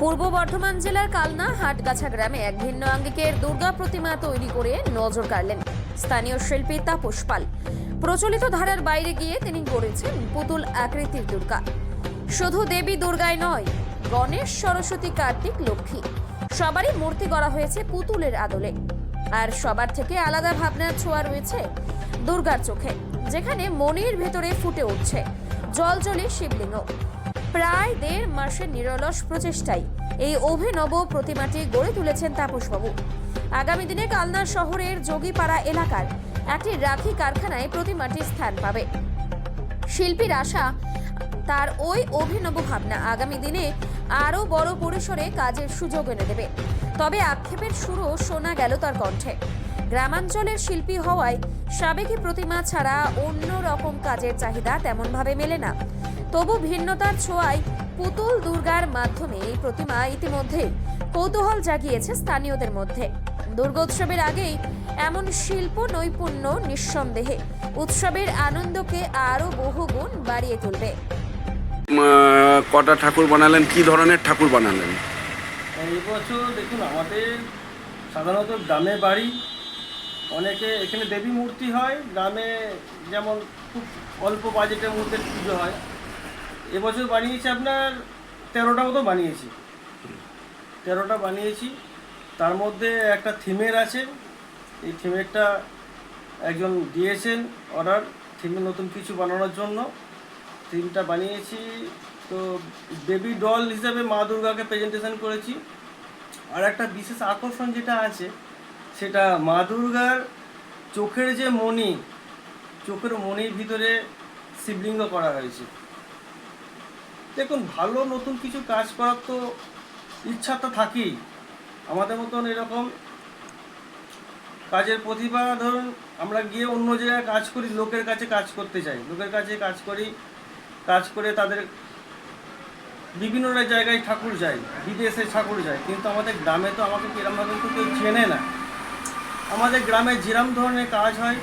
পূর্ব বর্ধমান জেলার কালনা হাটগাছা গ্রামে এক ভিন্ন আঙ্গিকের দুর্গা প্রতিমা তৈরি করে নজর কাড়লেন স্থানীয় শিল্পী তাপস পাল। প্রচলিত ধারার বাইরে গিয়ে তিনি গড়েছেন পুতুল আকৃতির দুর্গা। শুধু দেবী দুর্গায় নয়, গণেশ, সরস্বতী, কার্তিক, লক্ষ্মী, সবারই মূর্তি গড়া হয়েছে পুতুলের আদলে। আর সবার থেকে আলাদা ভাবনার ছোঁয়া রয়েছে দুর্গার চোখে, যেখানে মনের ভেতরে ফুটে উঠছে জল জলে শিবলিঙ্গ। প্রায় দেড় মাসের নিরলস প্রচেষ্টায় এই অভিনব প্রতিমাটি গড়ে তুলেছেন তাপসবাবু। আগামী দিনে কালনা শহরের যোগীপাড়া এলাকার একটি রাখি কারখানায় প্রতিমাটি স্থান পাবে। শিল্পীর আশা, তার ওই অভিনব ভাবনা আগামী দিনে আরও বড় পরিসরে কাজের সুযোগ এনে দেবে। তবে আক্ষেপের সুরও শোনা গেল তার কণ্ঠে। গ্রামাঞ্চলের শিল্পী হওয়ায় সাবেকি প্রতিমা ছাড়া অন্য রকম কাজের চাহিদা তেমনভাবে মেলে না। তবু ভিন্নতার ছোঁয়ায় পুতুল দুর্গার মাধ্যমে এই প্রতিমা ইতিমধ্যেই কৌতূহল জাগিয়েছে স্থানীয়দের মধ্যে। দুর্গোৎসবের আগেই এমন শিল্প নৈপুণ্য নিঃসন্দেহে উৎসবের আনন্দকে আরও বহুগুণ বাড়িয়ে তুলবে। কটা ঠাকুর বানালেন? কি ধরনের ঠাকুর বানালেন? এই বছর দেখুন আমাদের সাধারণত গ্রামে বাড়ি অনেকে এখানে দেবী মূর্তি হয় গ্রামে যেমন খুব অল্প বাজেটে মধ্যে পুজো হয় এবছর বানিয়েছি আপনার তেরোটা মতো বানিয়েছি। তেরোটা বানিয়েছি। তার মধ্যে একটা থিমের আছে। এই থিমেরটা একজন দিয়েছেন অর্ডার। থিমের নতুন কিছু বানানোর জন্য। থিমটা বানিয়েছি। তো বেবি ডল হিসাবে মা দুর্গাকে প্রেজেন্টেশন করেছি। আর একটা বিশেষ আকর্ষণ যেটা আছে, সেটা মা দুর্গার চোখের যে মণি, চোখের মণির ভিতরে শিবলিঙ্গ করা হয়েছে। দেখুন, ভালো নতুন কিছু কাজ করার তো ইচ্ছা তো থাকেই। আমাদের মতন এরকম কাজের প্রতিভা, ধরুন, আমরা গিয়ে অন্য জায়গায় কাজ করি, লোকের কাছে কাজ করতে চাই। লোকের কাছে কাজ করি, কাজ করে তাদের বিভিন্ন জায়গায় ঠাকুর যায়, বিদেশে ঠাকুর যায়। কিন্তু আমাদের গ্রামে তো আমাকে কিরমভাবে তো কেউ চেনে না। আমাদের গ্রামে যেরম ধরনের কাজ হয়,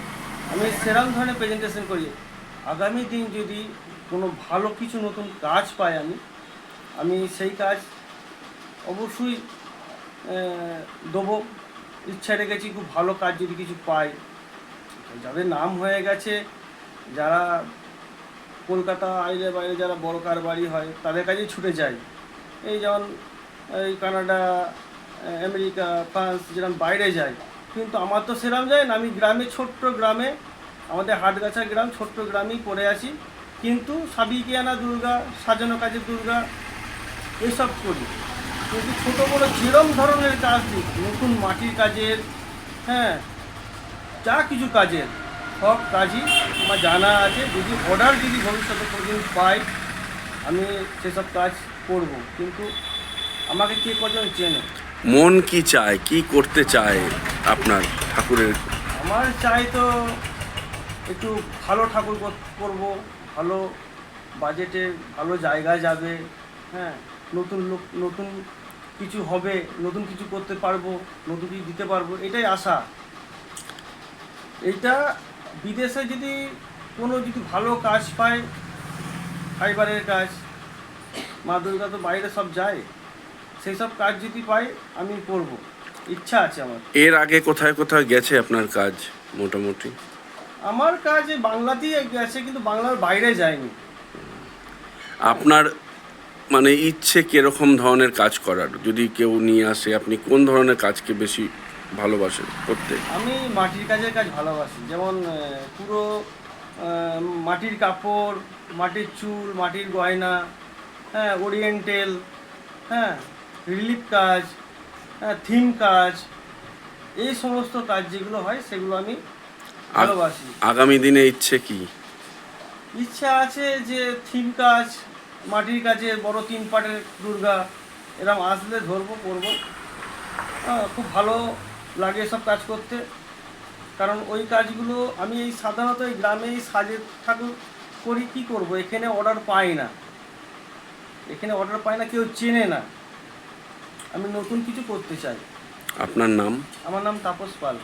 আমি সেরম ধরনের প্রেজেন্টেশন করি। আগামী দিন যদি কোনো ভালো কিছু নতুন কাজ পাই আমি আমি সেই কাজ অবশ্যই দেবো। ইচ্ছা রেখেছি খুব ভালো কাজ যদি কিছু পাই। যাদের নাম হয়ে গেছে, যারা কলকাতা আইলে বাইরে যারা বড় কার বাড়ি হয়, তাদের কাছেই ছুটে যায় এই যেমন, এই কানাডা আমেরিকা, ফ্রান্স যেরকম বাইরে যায় কিন্তু আমার তো সেরকম যায় না, আমি গ্রামে, ছোট্ট গ্রামে আমাদের হাটগাছা গ্রাম ছোট্ট গ্রামেই পড়ে আছি। কিন্তু সাবিকিয়ানা দুর্গা সাজানো কাজের দুর্গা এসব করি। কিন্তু ছোটো বড়ো যেরম ধরনের কাজ দিই নতুন মাটির কাজের হ্যাঁ যা কিছু কাজের সব কাজই আমার জানা আছে। যদি অর্ডার যদি ভবিষ্যতে কোনোদিন পাই আমি সেসব কাজ করব। কিন্তু আমাকে কে কজন চেনে? মন কি চায়? কি করতে চায় আপনার ঠাকুরের? আমার চাই তো একটু ভালো ঠাকুর কর- করব, ভালো বাজেটে, ভালো জায়গায় যাবে হ্যাঁ নতুন লোক, নতুন কিছু হবে, নতুন কিছু করতে পারব, নতুন কিছু দিতে পারব, এটাই আশা। এইটা বিদেশে যদি কোনো যদি ভালো কাজ পায়, ফাইবারের কাজ, মা দুর্গা তো বাইরে সব যায়, সেই সব কাজ যদি পাই আমি করব। ইচ্ছা আছে আমার। এর আগে কোথায় কোথায় গেছে আপনার কাজ মোটামুটি? আমার কাজ এই বাংলাতেই গেছে কিন্তু বাংলার বাইরে যায়নি। আপনার মানে ইচ্ছে কীরকম ধরনের কাজ করার? যদি কেউ নিয়ে আসে আপনি কোন ধরনের কাজকে বেশি ভালোবাসেন করতে? আমি মাটির কাজের কাজ ভালোবাসি যেমন পুরো মাটির কাপড় মাটির চুল মাটির গয়না হ্যাঁ ওরিয়েন্টেল হ্যাঁ রিলিফ কাজ হ্যাঁ থিম কাজ এই সমস্ত কাজ যেগুলো হয় সেগুলো আমি ভালোবাসি। আগামী দিনে ইচ্ছে কি? ইচ্ছা আছে যে থিম কাজ মাটির কাজে বড় তিন পাটের দুর্গা এরকম আসলে ধরবো করব। খুব ভালো লাগে সব কাজ করতে। কারণ ওই কাজগুলো আমি এই সাধারণত এই গ্রামে এই সাজের ঠাকুর করি কি করব? এখানে অর্ডার পাই না। এখানে অর্ডার পাই না কেউ চেনে না। আমি নতুন কিছু করতে চাই। আপনার নাম? আমার নাম তাপস পাল।